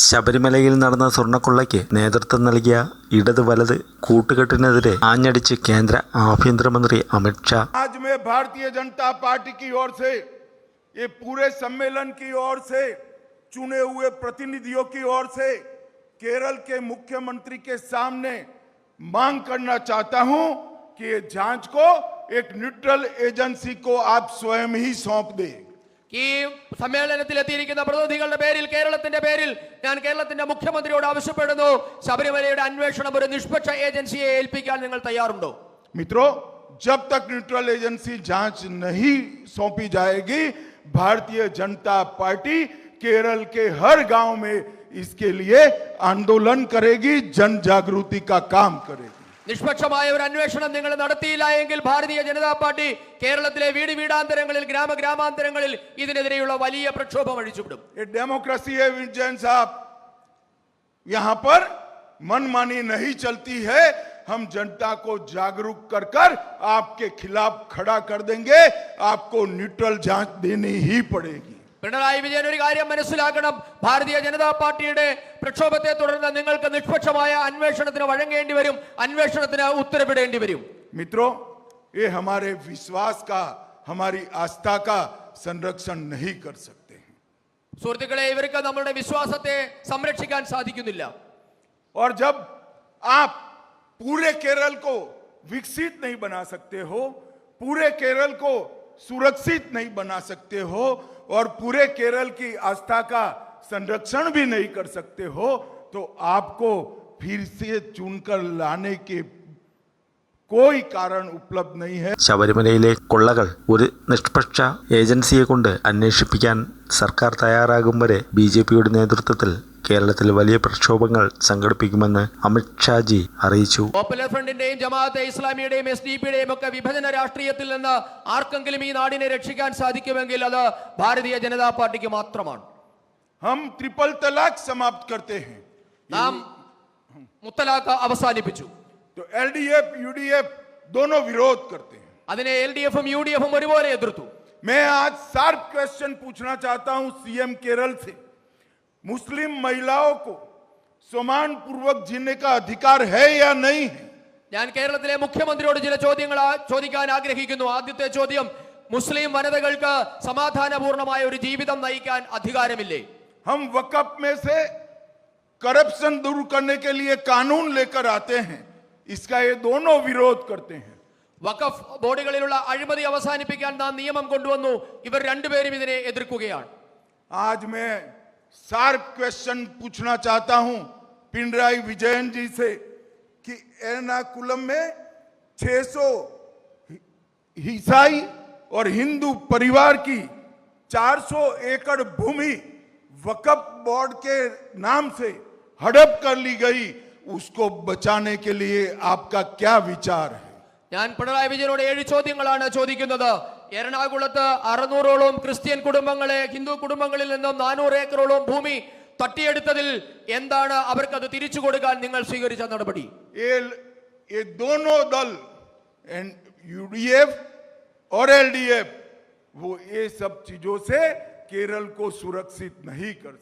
शबरीम നടന്ന സ്വർണ്ണക്കൊള്ളയ്ക്ക് നേതൃത്വം നൽകിയ ഇടത് केंद्र आभ्य मंत्री अमित शाह आज मैं भारतीय जनता पार्टी की ओर से ये पूरे सम्मेलन की ओर से चुने हुए प्रतिनिधियों की ओर से केरल के मुख्यमंत्री के सामने मांग करना चाहता हूँ कि ये जांच को एक न्यूट्रल एजेंसी को आप स्वयं ही सौंप दें ഈ സമ്മേളനത്തിൽ എത്തിയിരിക്കുന്ന പ്രതിനിധികളുടെ പേരിൽ കേരളത്തിന്റെ പേരിൽ ഞാൻ കേരളത്തിന്റെ മുഖ്യമന്ത്രിയോട് ആവശ്യപ്പെടുന്നു ശബരിമലയുടെ അന്വേഷണം ഒരു നിഷ്പക്ഷ ഏജൻസിയെ ഏൽപ്പിക്കാൻ നിങ്ങൾ തയ്യാറുണ്ടോ മിത്രോ जब तक न्यूट्रल एजेंसी जांच नहीं सौंपी जाएगी भारतीय जनता पार्टी केरल के हर गांव में इसके लिए आंदोलन करेगी जन जागृति का काम करेगी निष्पक्षമായ ഒരു അന്വേഷണം നിങ്ങൾ നടത്തിയില്ലെങ്കിൽ ഭാരതീയ ജനതാ പാർട്ടി കേരളത്തിലെ വീട് വീടാന്തരങ്ങളിൽ ഗ്രാമ ഗ്രാമാന്തരങ്ങളിൽ ഇതിനെതിരെ ഉള്ള വലിയ പ്രക്ഷോഭം എഴിച്ചുപിടും എ ഡെമോക്രസിയുടെ വിജ്ജൻസ് ആപ് यहां पर मनमानी नहीं चलती है हम जनता को जागरूक करकर आपके खिलाफ खड़ा कर देंगे आपको न्यूട്രൽ जांच देनी ही पड़ेगी പിണറായി വിജയൻ ഒരു കാര്യം മനസ്സിലാക്കണം ഭാരതീയ ജനതാ പാർട്ടിയുടെ പ്രക്ഷോഭത്തെ തുടർന്ന് നിങ്ങൾക്ക് നിഷ്പക്ഷമായ അന്വേഷണത്തിന് വഴങ്ങേണ്ടി വരും അന്വേഷണത്തിന് ഉത്തരവിടേണ്ടി വരും മിത്രോ ഈ हमारे विश्वास का हमारी आस्था का संरक्षण नहीं कर सकते സുഹൃത്തുക്കളെ ഇവർക്ക് നമ്മുടെ വിശ്വാസത്തെ സംരക്ഷിക്കാൻ സാധിക്കുന്നില്ല और जब आप पूरे केरल को विकसित नहीं बना सकते हो पूरे केरल को सुरक्षित नहीं बना सकते हो और पूरे केरल की आस्था का संरक्षण भी नहीं कर सकते हो तो आपको फिर से चुनकर लाने के कोई കാരണം ഉപലബ്ധ नहीं है ശബരിമലയിലെ കൊള്ളകൾ ഒരു നിഷ്പക്ഷ ഏജൻസിയെ കൊണ്ട് അന്വേഷിപ്പിക്കാൻ സർക്കാർ തയ്യാറാകും വരെ ബി ജെ പിയുടെ നേതൃത്വത്തിൽ കേരളത്തിൽ വലിയ പ്രക്ഷോഭങ്ങൾ സംഘടിപ്പിക്കുമെന്ന് അമിത് ഷാജി അറിയിച്ചു പോപ്പുലർ ഫ്രണ്ടിന്റെയും ജമാഅത്തെ ഇസ്ലാമിയുടെയും എസ് ഡി പിയുടെയും ഒക്കെ വിഭജന രാഷ്ട്രീയത്തിൽ നിന്ന് ആർക്കെങ്കിലും ഈ നാടിനെ രക്ഷിക്കാൻ സാധിക്കുമെങ്കിൽ അത് ഭാരതീയ ജനതാ പാർട്ടിക്ക് മാത്രമാണ് ഹം ട്രിപ്പിൾ തലാഖ് സമാപ്ത് കർത്തേ ഹൈ നാം മുത്തലാഖ് അവസാനിപ്പിച്ചു L D F U D F അതിനെ എൽ ഡി എഫും യു ഡി എഫും ഒരുപോലെ എതിർത്തു मैं आज शार्प क्वेश्चन पूछना चाहता हूं सीएम കേരള से मुस्लिम महिलाओं को समान पूर्वक जीने का अधिकार है या नहीं ज्ञान केरलिले मुख्यमंत्री ओर जिला जोदियला ചോദിക്കാൻ ആഗ്രഹിക്കുന്നു ആദ്യത്തെ ചോദ്യം মুসলিম വനിതകൾക്ക് સમાધાનപൂർണമായ ഒരു ജീവിതം നയിക്കാൻ അധികാരമില്ലം ഹം വഖഫ് മേസേ કરപ്ഷൻ ദൂർ കർനെ കേലിയേ കാനൂൻ ലേകർ ആതേ ഹം ইসക യേ ദോനോ വിരോധ കർതേ ഹം വഖഫ് ബോഡികളിലുള്ള അഴുമതി അവസാനിപ്പിക്കാൻ ന നിയമം കൊണ്ടുവന്നു ഇവർ രണ്ട് പേരും ഇതിനെ എതിർക്കുകയാണ് ആജ്മേ शार्प क्वेश्चन पूछना चाहता हूं पिंडराई विजयन जी से कि एर्नाकुलम में 600 ईसाई और हिंदू परिवार की 400 एकड़ भूमि वकफ बोर्ड के नाम से हड़प कर ली गई उसको बचाने के लिए आपका क्या विचार है ഞാൻ പിണറായി വിജയനോട് ഏഴ് ചോദ്യങ്ങളാണ് എറണാകുളത്ത് അറുന്നൂറോളം ക്രിസ്ത്യൻ കുടുംബങ്ങളെ ഹിന്ദു കുടുംബങ്ങളിൽ നിന്നും നാനൂറ് ഏക്കറോളം ഭൂമി തട്ടിയെടുത്തതിൽ എന്താണ് അവർക്ക് അത് തിരിച്ചു കൊടുക്കാൻ നിങ്ങൾ സ്വീകരിച്ച നടപടി യു ഡി എഫ് और वो ये सब चीजों से केरल को सुरक्षित नहीं कर